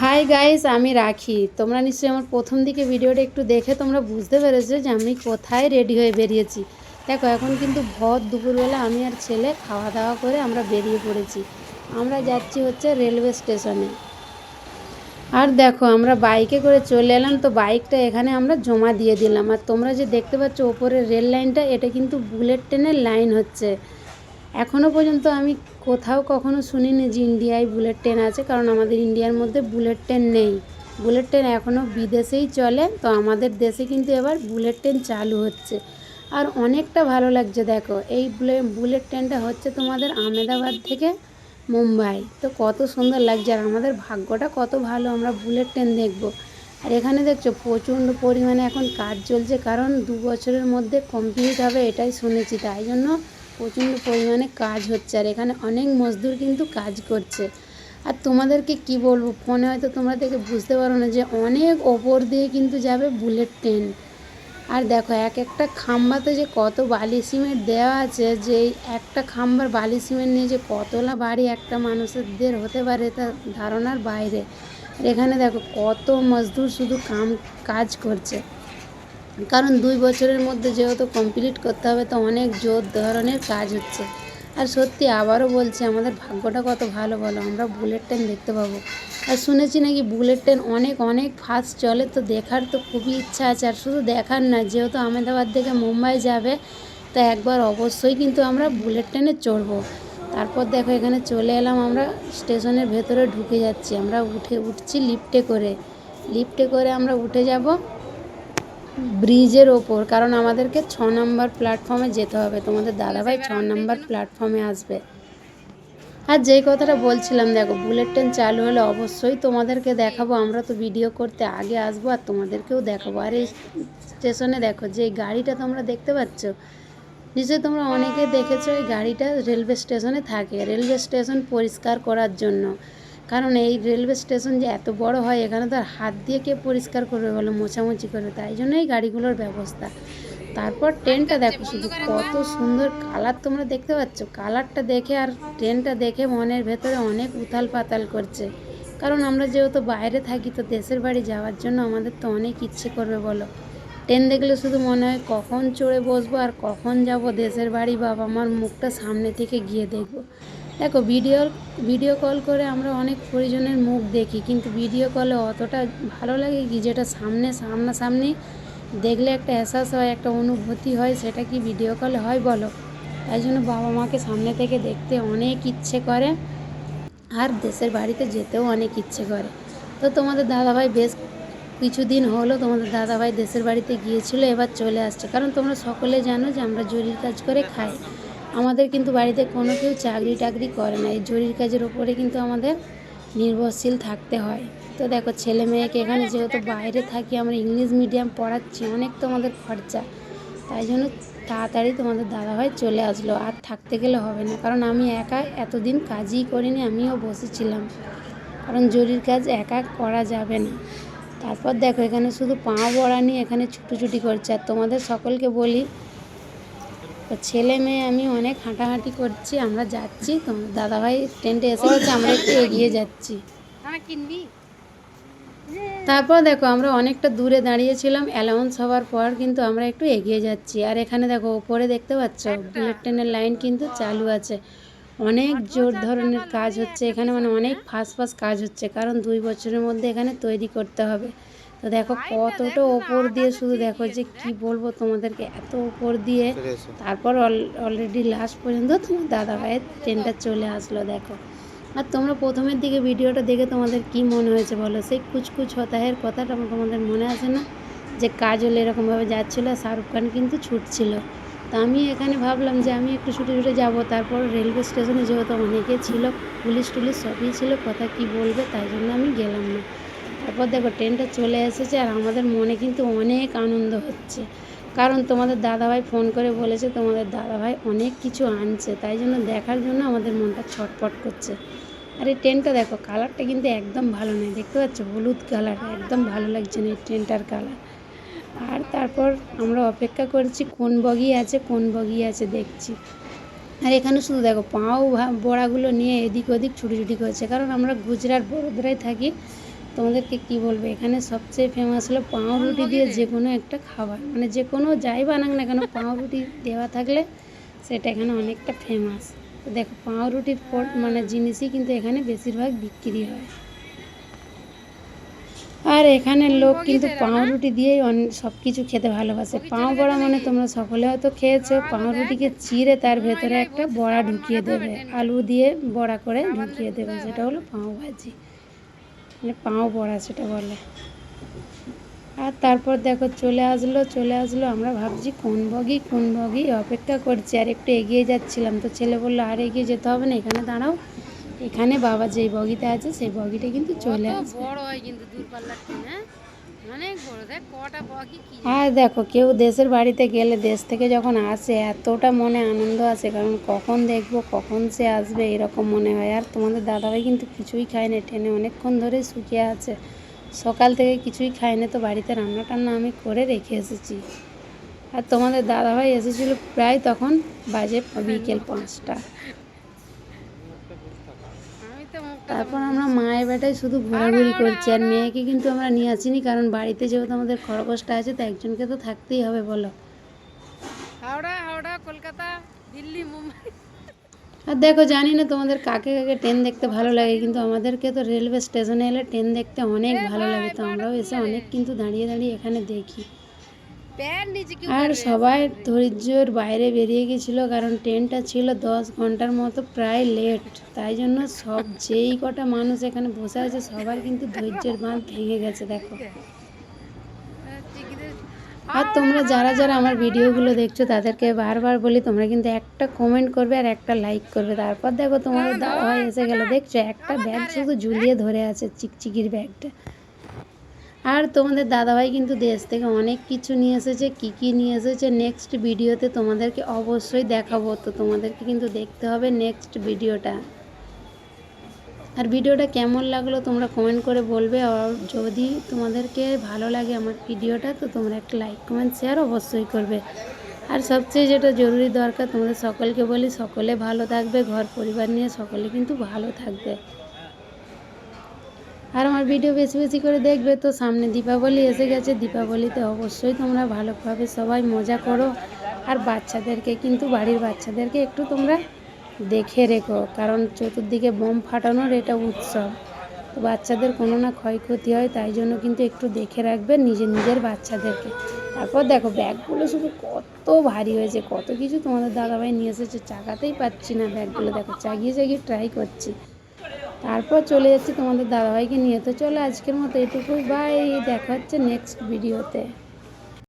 Hi guys আমি রাখি। তোমরা নিশ্চয়ই আমার প্রথম দিকে ভিডিওটা একটু দেখে তোমরা বুঝতে পেরেছ যে আমি কোথায় রেডি হয়ে বেরিয়েছি। দেখো, এখন কিন্তু ভর দুপুরবেলা আমি আর ছেলে খাওয়া দাওয়া করে আমরা বেরিয়ে পড়েছি। আমরা যাচ্ছি হচ্ছে রেলওয়ে স্টেশনে। আর দেখো, আমরা বাইকে করে চলে এলাম, তো বাইকটা এখানে আমরা জমা দিয়ে দিলাম। আর তোমরা যে দেখতে পাচ্ছ, ওপরের রেল লাইনটা, এটা কিন্তু বুলেট ট্রেনের লাইন হচ্ছে। এখনও পর্যন্ত আমি কোথাও কখনো শুনিনি যে ইন্ডিয়ায় বুলেট ট্রেন আছে, কারণ আমাদের ইন্ডিয়ার মধ্যে বুলেট ট্রেন নেই। বুলেট ট্রেন এখনও বিদেশেই চলে, তো আমাদের দেশে কিন্তু এবার বুলেট ট্রেন চালু হচ্ছে। আর অনেকটা ভালো লাগছে দেখো, এই বুলেট ট্রেনটা হচ্ছে তোমাদের আমেদাবাদ থেকে মুম্বাই। তো কত সুন্দর লাগছে, আর আমাদের ভাগ্যটা কত ভালো, আমরা বুলেট ট্রেন দেখব। আর এখানে দেখছ, প্রচণ্ড পরিমাণে এখন কাজ চলছে, কারণ দু বছরের মধ্যে কমপ্লিট হবে, এটাই শুনেছি, তাই জন্য প্রচণ্ড পরিমাণে কাজ হচ্ছে আর এখানে অনেক মজদুর কিন্তু কাজ করছে। আর তোমাদেরকে কি বলব? ফোনে হয়তো তোমরা দেখে বুঝতে পারো না যে অনেক ওপর দিয়ে কিন্তু যাবে বুলেট ট্রেন। আর দেখো এক একটা খাম্বাতে যে কত বালি সিমেন্ট দেওয়া আছে, যে একটা খাম্বার বালি সিমেন্ট নিয়ে যে কতলা বাড়ি একটা মানুষদের হতে পারে তা ধারণার বাইরে। এখানে দেখো, কত মজদুর শুধু কাম, কাজ করছে। কারণ দুই বছরের মধ্যে যেহেতু কমপ্লিট করতে হবে, তো অনেক জোর ধরনের কাজ হচ্ছে। আর সত্যি আবারও বলছি, আমাদের ভাগ্যটা কত ভালো বলো? আমরা বুলেট ট্রেন দেখতে পাবো। আর শুনেছি নাকি বুলেট ট্রেন অনেক অনেক ফাস্ট চলে, তো দেখার তো খুবই ইচ্ছা আছে। আর শুধু দেখার না, যেহেতু আহমেদাবাদ থেকে মুম্বাই যাবে, তো একবার অবশ্যই কিন্তু আমরা বুলেট ট্রেনে চড়বো। তারপর দেখো, এখানে চলে এলাম আমরা স্টেশনের ভেতরে ঢুকে যাচ্ছি। আমরা উঠে, উঠছি লিফটে করে। লিফটে করে আমরা উঠে যাব। ব্রিজের ওপর, কারণ আমাদেরকে ছ নম্বর প্ল্যাটফর্মে যেতে হবে। তোমাদের দাদাভাই ছ নম্বর প্ল্যাটফর্মে আসবে। আর যেই কথাটা বলছিলাম, দেখো বুলেট ট্রেন চালু হলে অবশ্যই তোমাদেরকে দেখাবো। আমরা তো ভিডিও করতে আগে আসব আর তোমাদেরকেও দেখাবো। আর এই স্টেশনে দেখো, যে গাড়িটা তোমরা দেখতে পাচ্ছ, নিশ্চয়ই তোমরা অনেকে দেখেছ, এই গাড়িটা রেলওয়ে স্টেশনে থাকে। রেলওয়ে স্টেশন পরিষ্কার করার জন্য। কারণ এই রেলওয়ে স্টেশন যে এত বড় হয় এখানে তো আর হাত দিয়ে কে পরিষ্কার করবে বলো মোছামুছি করবে? তাই জন্য এই গাড়িগুলোর ব্যবস্থা। তারপর ট্রেনটা দেখো শুধু কত সুন্দর কালার তোমরা দেখতে পাচ্ছ। কালারটা দেখে আর ট্রেনটা দেখে মনের ভেতরে অনেক উথাল পাতাল করছে। কারণ আমরা যেহেতু বাইরে থাকি তো দেশের বাড়ি যাওয়ার জন্য আমাদের তো অনেক ইচ্ছে করবে বলো। ট্রেন দেখলে শুধু মনে হয় কখন চড়ে বসবো আর কখন যাব দেশের বাড়ি বাবা মার মুখটা সামনে থেকে গিয়ে দেখব। দেখো ভিডিও ভিডিও কল করে আমরা অনেক পরিজনের মুখ দেখি, কিন্তু ভিডিও কলে অতটা ভালো লাগে কি, যেটা সামনে, সামনাসামনি দেখলে একটা এহসাস হয়, একটা অনুভূতি হয়, সেটা কি ভিডিও কলে হয় বলো? তাই জন্য বাবা মাকে সামনে থেকে দেখতে অনেক ইচ্ছে করে, আর দেশের বাড়িতে যেতেও অনেক ইচ্ছে করে। তো তোমাদের দাদাভাই বেশ কিছুদিন হলো তোমাদের দাদাভাই দেশের বাড়িতে গিয়েছিল, এবার চলে আসছে। কারণ তোমরা সকলে জানো যে আমরা জরির কাজ করে খাই। আমাদের কিন্তু বাড়িতে কোনো কেউ চাকরি টাকরি করে না। এই জরির কাজের ওপরে কিন্তু আমাদের নির্ভরশীল থাকতে হয়। তো দেখো, ছেলে মেয়েকে এখানে যেহেতু বাইরে থাকি, আমরা ইংলিশ মিডিয়াম পড়াচ্ছি, অনেক তো আমাদের খরচা। তাই জন্য তাড়াতাড়ি তোমাদের দাদাভাই চলে আসলো। আর থাকতে গেলে হবে না, কারণ আমি একা এতদিন কাজই করিনি, আমিও বসেছিলাম। কারণ জরির কাজ একা করা যাবে না। তারপর দেখো, এখানে শুধু পা বড়া নিয়ে এখানে ছুটোছুটি করছে। আর তোমাদের সকলকে বলি তো ছেলে মেয়ে আমি অনেক হাঁটাহাঁটি করছি আমরা যাচ্ছি তোমার দাদাভাই টেন্টে এসে গেছে আমরা একটু এগিয়ে যাচ্ছি। তারপর দেখো আমরা অনেকটা দূরে দাঁড়িয়েছিলাম অ্যালাউন্স হওয়ার পর কিন্তু আমরা একটু এগিয়ে যাচ্ছি। আর এখানে দেখো ওপরে দেখতে পাচ্ছ বুলেট ট্রেনের লাইন কিন্তু চালু আছে। অনেক জোর ধরনের কাজ হচ্ছে এখানে মানে অনেক ফাস্ট ফাস্ট কাজ হচ্ছে কারণ দুই বছরের মধ্যে এখানে তৈরি করতে হবে। তো দেখো কতটা ওপর দিয়ে শুধু দেখো যে কি বলব তোমাদেরকে এত ওপর দিয়ে। তারপর অলরেডি লাস্ট পর্যন্ত তোমার দাদা ভাইয়ের ট্রেনটা চলে আসলো দেখো। আর তোমরা প্রথমের দিকে ভিডিওটা দেখে তোমাদের কি মনে হয়েছে বলো? সেই কুচকুচ হতাহের কথাটা তোমাদের মনে আছে না? যে কাজল এরকমভাবে যাচ্ছিল শাহরুখ খান কিন্তু ছুটছিল। তা আমি এখানে ভাবলাম যে আমি একটু ছুটে ছুটে যাব তারপর রেলওয়ে স্টেশনে যেহেতু অনেকে ছিল পুলিশ টুলিশ সবই ছিল কথা কি বলবে তাই জন্য আমি গেলাম। তারপর দেখো ট্রেনটা চলে এসেছে আর আমাদের মনে কিন্তু অনেক আনন্দ হচ্ছে। কারণ তোমাদের দাদাভাই ফোন করে বলেছে, তোমাদের দাদাভাই অনেক কিছু আনছে। তাই জন্য দেখার জন্য আমাদের মনটা ছটপট করছে। আর এই ট্রেনটা দেখো কালারটা কিন্তু একদম ভালো নয়। দেখতে পাচ্ছ? হলুদ কালার একদম ভালো লাগছে না এই ট্রেনটার কালার আর তারপর আমরা অপেক্ষা করছি কোন বগি আছে, কোন বগি আছে দেখছি। আর এখানে শুধু দেখো, পাও বড়াগুলো নিয়ে এদিক ওদিক ছুটি ছুটি করছে। কারণ আমরা গুজরাট বড়োদরায় থাকি। তোমাদেরকে কি বলব? এখানে সবচেয়ে ফেমাস হলো পাউরুটি দিয়ে যে কোনো একটা খাবার। মানে যে কোনো যাই বানাক না কেন পাউরুটি দেওয়া থাকলে সেটা এখানে অনেকটা ফেমাস তো দেখো পাউরুটির পর মানে জিনিসই কিন্তু এখানে বেশিরভাগ বিক্রি হয়। আর এখানের লোক কিন্তু পাউরুটি দিয়েই সব কিছু খেতে ভালোবাসে। পাও বড়া মানে তোমরা সকলে হয়তো খেয়েছো পাউরুটিকে চিড়ে তার ভেতরে একটা বড়া ঢুকিয়ে দেবে। আলু দিয়ে বড়া করে ঢুকিয়ে দেবে। সেটা হলো পাও ভাজি মানে পাও পড়া সেটা বলে। আর তারপর দেখো চলে আসলো চলে আসলো আমরা ভাবছি কোন বগি কোন বগি? অপেক্ষা করছি আর একটু এগিয়ে যাচ্ছিলাম। তো ছেলে বলল আর এগিয়ে যেতে হবে না এখানে দাঁড়াও। এখানে বাবা যেই বগিতে আছে সেই বগিটা কিন্তু চলে আসবে। বড় হয় কিন্তু দূরপাল্লার ট্রেন হ্যাঁ? আর দেখো কেউ দেশের বাড়িতে গেলে দেশ থেকে যখন আসে এতটা মনে আনন্দ আছে কারণ কখন দেখব কখন সে আসবে এরকম মনে হয়। আর তোমাদের দাদাভাই কিন্তু কিছুই খায় না ট্রেনে অনেকক্ষণ ধরে শুকিয়ে আছে। সকাল থেকে কিছুই খায় না তো বাড়িতে রান্না টান্না আমি করে রেখে এসেছি। আর তোমাদের দাদাভাই এসেছিল প্রায় তখন বাজে বিকেল পাঁচটা। তারপর আমরা মায়ের বেটায় শুধু ঘোরাঘুরি করছি আর মেয়েকে কিন্তু আমরা নিয়ে আসিনি কারণ বাড়িতে যেহেতু আমাদের খরগোশটা আছে তো একজনকে তো থাকতেই হবে বলো। হাওড়া হাওড়া কলকাতা দিল্লি মুম্বাই। আর দেখো জানি না তোমাদের কাকে কাকে ট্রেন দেখতে ভালো লাগে কিন্তু আমাদেরকে তো রেলওয়ে স্টেশনে এলে ট্রেন দেখতে অনেক ভালো লাগে তো আমরাও এসে অনেক কিন্তু দাঁড়িয়ে দাঁড়িয়ে এখানে দেখি। আর সবাই ধৈর্যর বাইরে বেরিয়ে গেছিল কারণ ট্রেনটা ছিল দশ ঘণ্টার মতো প্রায় লেট তাই জন্য সব যেই কটা মানুষ এখানে বসে আছে সবার কিন্তু ধৈর্যের বাঁধ ভেঙে গেছে দেখো। আর তোমরা যারা যারা আমার ভিডিওগুলো দেখছ তাদেরকে বারবার বলি তোমরা কিন্তু একটা কমেন্ট করবে আর একটা লাইক করবে। তারপর দেখো তোমাদের দাদাভাই এসে গেল দেখছ একটা ব্যাগ শুধু ঝুলিয়ে ধরে আছে চিকচিকির ব্যাগটা আর তোমাদের দাদাভাই কিন্তু দেশ থেকে অনেক কিছু নিয়ে এসেছে, কী কী নিয়ে এসেছে নেক্সট ভিডিওতে তোমাদেরকে অবশ্যই দেখাবো। তো তোমাদেরকে কিন্তু দেখতে হবে নেক্সট ভিডিওটা আর ভিডিওটা কেমন লাগল তোমরা কমেন্ট করে বলবে। আর যদি তোমাদেরকে ভালো লাগে আমার ভিডিওটা তো তোমরা একটা লাইক কমেন্ট শেয়ার অবশ্যই করবে। আর সবচেয়ে যেটা জরুরি দরকার, তোমাদের সকলকে বলি, সকলে ভালো থাকবে ঘর পরিবার নিয়ে সকলে কিন্তু ভালো থাকবে। আর আমার ভিডিও বেশি বেশি করে দেখবে তো সামনে দীপাবলি এসে গেছে, দীপাবলিতে অবশ্যই তোমরা ভালোভাবে সবাই মজা করো। আর বাচ্চাদেরকে কিন্তু, বাড়ির বাচ্চাদেরকে একটু তোমরা দেখে রেখো, কারণ চতুর্দিকে বোম ফাটানোর এটা উৎসব। তো বাচ্চাদের কোনো না ক্ষয়ক্ষতি হয়, তাই জন্য কিন্তু একটু দেখে রাখবে নিজের নিজের বাচ্চাদেরকে। তারপর দেখো, ব্যাগগুলো শুধু কত ভারী হয়েছে, কত কিছু তোমাদের দাদাভাই নিয়ে এসেছে, চাকাতেই পাচ্ছি না ব্যাগগুলো। দেখো, চাগিয়ে চাগিয়ে ট্রাই করছি। তারপর চলে যাচ্ছি তোমাদের দাদাভাইকে নিয়ে। তো চলো আজকের মতো এটুকুই। বাই দেখা হচ্ছে নেক্সট ভিডিওতে